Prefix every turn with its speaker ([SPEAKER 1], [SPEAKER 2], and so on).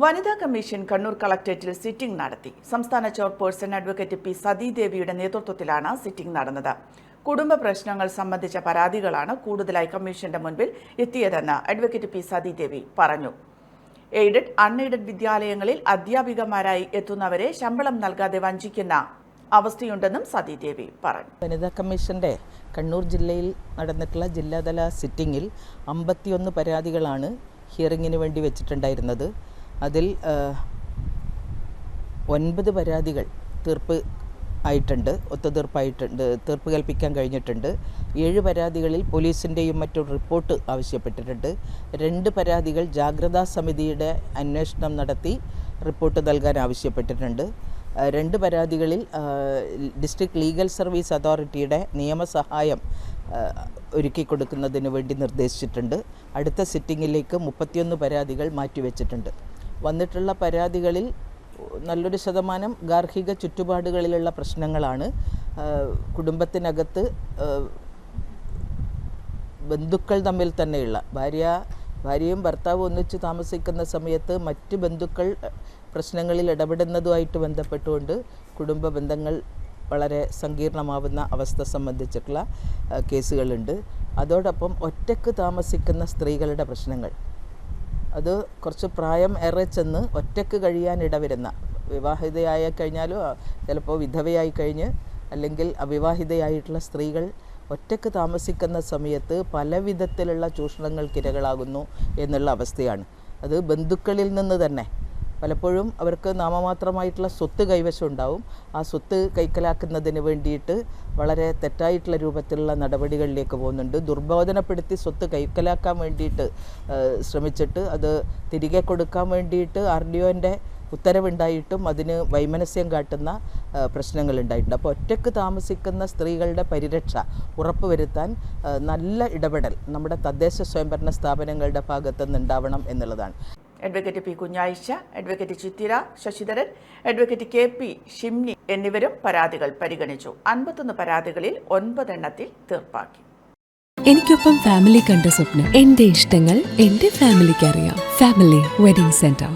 [SPEAKER 1] വനിതാ കമ്മീഷൻ കണ്ണൂർ കളക്ടറേറ്റിൽ സിറ്റിംഗ് നടത്തി. സംസ്ഥാന ചെയർപേഴ്സൺ അഡ്വക്കേറ്റ് പി സതീദേവിയുടെ നേതൃത്വത്തിലാണ് സിറ്റിംഗ് നടന്നത്. കുടുംബ പ്രശ്നങ്ങൾ സംബന്ധിച്ച പരാതികളാണ് കൂടുതലായി കമ്മീഷന്റെ മുൻപിൽ എത്തിയതെന്ന് അഡ്വക്കേറ്റ് പി സതീദേവി പറഞ്ഞു. എയ്ഡഡ് അൺഎയ്ഡഡ് വിദ്യാലയങ്ങളിൽ അധ്യാപികമാരായി എത്തുന്നവരെ ശമ്പളം നൽകാതെ വഞ്ചിക്കുന്ന അവസ്ഥയുണ്ടെന്നും സതീദേവി പറഞ്ഞു.
[SPEAKER 2] വനിതാ കമ്മീഷന്റെ കണ്ണൂർ ജില്ലയിൽ നടന്നിട്ടുള്ള ജില്ലാതല സിറ്റിംഗിൽ അമ്പത്തിയൊന്ന് പരാതികളാണ് ഹിയറിങ്ങിന് വേണ്ടി വെച്ചിട്ടുണ്ടായിരുന്നത്. അതിൽ ഒൻപത് പരാതികൾ തീർപ്പ് ആയിട്ടുണ്ട് ഒത്തുതീർപ്പായിട്ടുണ്ട് തീർപ്പ് കൽപ്പിക്കാൻ കഴിഞ്ഞിട്ടുണ്ട്. ഏഴ് പരാതികളിൽ പോലീസിന്റെയും മറ്റും റിപ്പോർട്ട് ആവശ്യപ്പെട്ടിട്ടുണ്ട്. രണ്ട് പരാതികൾ ജാഗ്രതാ സമിതിയുടെ അന്വേഷണം നടത്തി റിപ്പോർട്ട് നൽകാൻ ആവശ്യപ്പെട്ടിട്ടുണ്ട്. രണ്ട് പരാതികളിൽ ഡിസ്ട്രിക്ട് ലീഗൽ സർവീസ് അതോറിറ്റിയുടെ നിയമസഹായം ഒരുക്കി കൊടുക്കുന്നതിന് വേണ്ടി നിർദ്ദേശിച്ചിട്ടുണ്ട്. അടുത്ത സിറ്റിങ്ങിലേക്ക് മുപ്പത്തിയൊന്ന് പരാതികൾ മാറ്റിവെച്ചിട്ടുണ്ട്. വന്നിട്ടുള്ള പരാതികളിൽ നല്ലൊരു ശതമാനം ഗാർഹിക ചുറ്റുപാടുകളിലുള്ള പ്രശ്നങ്ങളാണ്. കുടുംബത്തിനകത്ത് ബന്ധുക്കൾ തമ്മിൽ തന്നെയുള്ള. ഭാര്യ ഭാര്യയും ഭർത്താവും ഒന്നിച്ച് താമസിക്കുന്ന സമയത്ത് മറ്റ് ബന്ധുക്കൾ പ്രശ്നങ്ങളിൽ ഇടപെടുന്നതുമായിട്ട് ബന്ധപ്പെട്ടുകൊണ്ട് കുടുംബ ബന്ധങ്ങൾ വളരെ സങ്കീർണമാവുന്ന അവസ്ഥ സംബന്ധിച്ചിട്ടുള്ള കേസുകളുണ്ട്. അതോടൊപ്പം ഒറ്റയ്ക്ക് താമസിക്കുന്ന സ്ത്രീകളുടെ പ്രശ്നങ്ങൾ. അത് കുറച്ച് പ്രായം ഏറെ ചെന്ന് ഒറ്റയ്ക്ക് കഴിയാൻ ഇടവരുന്ന. വിവാഹിതയായി കഴിഞ്ഞാലും ചിലപ്പോൾ വിധവയായി കഴിഞ്ഞ് അല്ലെങ്കിൽ അവിവാഹിതയായിട്ടുള്ള സ്ത്രീകൾ ഒറ്റയ്ക്ക് താമസിക്കുന്ന സമയത്ത് പല വിധത്തിലുള്ള ചൂഷണങ്ങൾക്കിരകളാകുന്നു എന്നുള്ള അവസ്ഥയാണ്. അത് ബന്ധുക്കളിൽ നിന്ന് തന്നെ പലപ്പോഴും അവർക്ക് നാമമാത്രമായിട്ടുള്ള സ്വത്ത് കൈവശം ഉണ്ടാവും ആ സ്വത്ത് കൈക്കലാക്കുന്നതിന് വേണ്ടിയിട്ട് വളരെ തെറ്റായിട്ടുള്ള രൂപത്തിലുള്ള നടപടികളിലേക്ക് പോകുന്നുണ്ട്. ദുർബോധനപ്പെടുത്തി സ്വത്ത് കൈക്കലാക്കാൻ വേണ്ടിയിട്ട് ശ്രമിച്ചിട്ട് അത് തിരികെ കൊടുക്കാൻ വേണ്ടിയിട്ട് ആർ ഡി ഒന്റെ ഉത്തരവുണ്ടായിട്ടും അതിന് വൈമനസ്യം കാട്ടുന്ന പ്രശ്നങ്ങൾ പ്രശ്നങ്ങളുണ്ടായിട്ടുണ്ട്. അപ്പോൾ ഒറ്റയ്ക്ക് താമസിക്കുന്ന സ്ത്രീകളുടെ പരിരക്ഷ ഉറപ്പുവരുത്താൻ നല്ല ഇടപെടൽ നമ്മുടെ തദ്ദേശ സ്വയംഭരണ സ്ഥാപനങ്ങളുടെ ഭാഗത്തുനിന്ന് എന്നുള്ളതാണ്.
[SPEAKER 1] Advocate P Kunjazhcha advocate Chithira Sasidharan advocate K P Shimni എന്നിവരും പരാതികൾ പരിഗണിച്ചു. അൻപത്തൊന്ന് പരാതികളിൽ ഒൻപതെണ്ണത്തിൽ തീർപ്പാക്കി.
[SPEAKER 3] എനിക്കൊപ്പം ഫാമിലി കണ്ട സ്വപ്നം എന്റെ ഇഷ്ടങ്ങൾ എന്റെ ഫാമിലിക്ക് അറിയാം. Family wedding centre